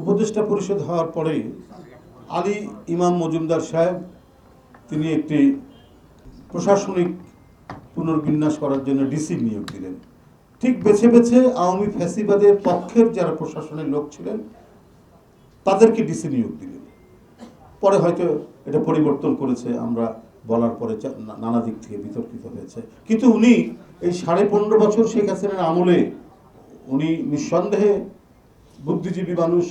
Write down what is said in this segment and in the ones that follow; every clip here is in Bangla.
উপদেষ্টা পরিষদ হওয়ার পরে আলী ইমাম মজুমদার সাহেব, তিনি একটি প্রশাসনিক পুনর্বিন্যাস করার জন্য ডিসি নিয়োগ দিলেন। ঠিক বেছে বেছে আওয়ামী ফ্যাসিবাদের পক্ষের যারা প্রশাসনের লোক ছিলেন, তাদেরকে ডিসি নিয়োগ দিলেন। পরে হয়তো এটা পরিবর্তন করেছে, আমরা বলার পরে নানা দিক থেকে বিতর্কিত হয়েছে। কিন্তু উনি এই সাড়ে পনেরো বছর শেখ হাসিনার আমলে, উনি নিঃসন্দেহে বুদ্ধিজীবী মানুষ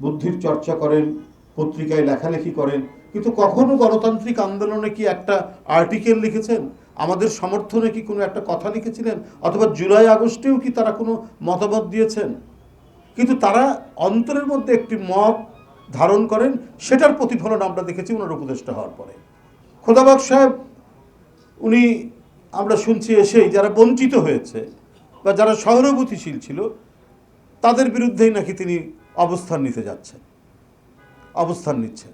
বুদ্ধির চর্চা করেন, পত্রিকায় লেখালেখি করেন। কিন্তু কখনো গণতান্ত্রিক আন্দোলনে কি একটা আর্টিকেল লিখেছেন? আমাদের সমর্থনে কি কোনো একটা কথা লিখেছিলেন? অথবা জুলাই আগস্টেও কি তারা কোনো মতামত দিয়েছেন? কিন্তু তারা অন্তরের মধ্যে একটি মত ধারণ করেন, সেটার প্রতিফলন আমরা দেখেছি ওনার উপদেষ্টা হওয়ার পরে। খোদাবাগ সাহেব, উনি আমরা শুনছি এসেই যারা বঞ্চিত হয়েছে বা যারা সহানুভূতিশীল ছিল, তাদের বিরুদ্ধেই নাকি তিনি অবস্থান নিতে যাচ্ছেন। অবস্থান নিচ্ছেন।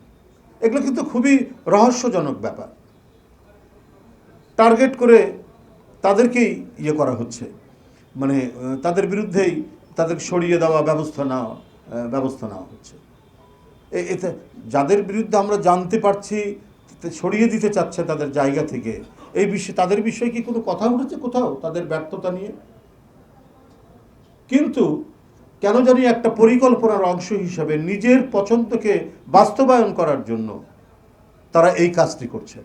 এগুলো কিন্তু খুবই রহস্যজনক ব্যাপার। টার্গেট করে তাদেরকেই ইয়ে করা হচ্ছে। মানে তাদের বিরুদ্ধেই তাদের সরিয়ে দেওয়া ব্যবস্থা নেওয়া ব্যবস্থা নেওয়া হচ্ছে। এতে যাদের বিরুদ্ধে আমরা জানতে পারছি সরিয়ে দিতে চাচ্ছে তাদের জায়গা থেকে, এই বিষয়ে, তাদের বিষয়ে কি কোনো কথা উঠেছে কোথাও? তাদের ব্যর্থতা নিয়ে? কিন্তু কেন জানি একটা পরিকল্পনার অংশ হিসাবে নিজের পছন্দকে বাস্তবায়ন করার জন্য তারা এই কাজটি করছেন।